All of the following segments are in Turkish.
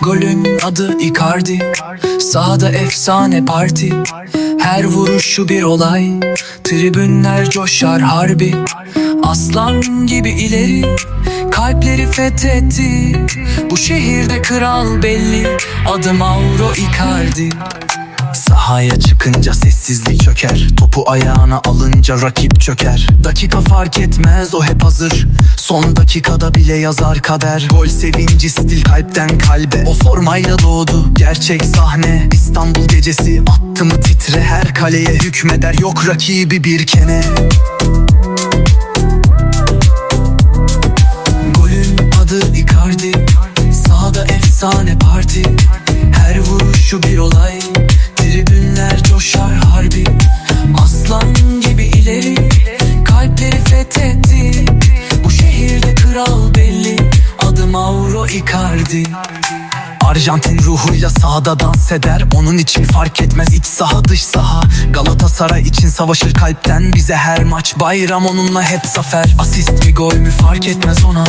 Golün adı Icardi. Sahada efsane parti. Her vuruşu bir olay. Tribünler coşar harbi. Aslan gibi ileri. Kalpleri fethetti. Bu şehirde kral belli. Adı Mauro Icardi Sahaya çıkınca sessizlik çöker. Topu ayağına alınca rakip çöker. Dakika fark etmez o hep hazır. Son dakikada bile yazar kader. Gol sevinci stil kalpten kalbe. O formayla doğdu gerçek sahne. İstanbul gecesi attı mı titre Her kaleye. Hükmeder yok rakibi bir kene. Golün adı Icardi. Sahada efsane parti. Her vuruşu bir olay Tribünler coşar harbi. Aslan gibi ileri. Kalpleri fethetti. Bu şehirde kral belli. Adı Mauro Icardi Arjantin ruhuyla sahada dans eder. Onun için fark etmez iç saha dış saha. Galatasaray için savaşır kalpten Bize her maç. Bayram onunla hep zafer. Asist mi gol mü fark etmez ona.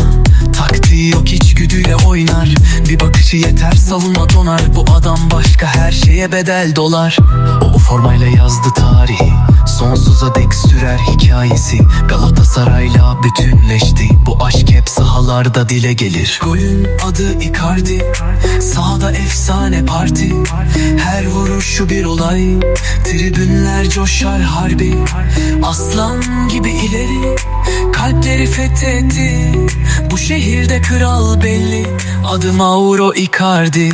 Taktiği yok içgüdüyle oynar. Bir bakışı yeter savunma donar. Bu adam başka her şeye bedel dolar. O, o formayla yazdı tarihi. Sonsuza dek sürer hikayesi. Galatasaray'la bütünleşti. Bu sahalarda dile gelir. Golün adı Icardi. Sahada efsane parti. Her vuruşu bir olay. Tribünler coşar harbi. Aslan gibi ileri. Kalpleri fethetti. Bu şehirde kral belli. Adı Mauro Icardi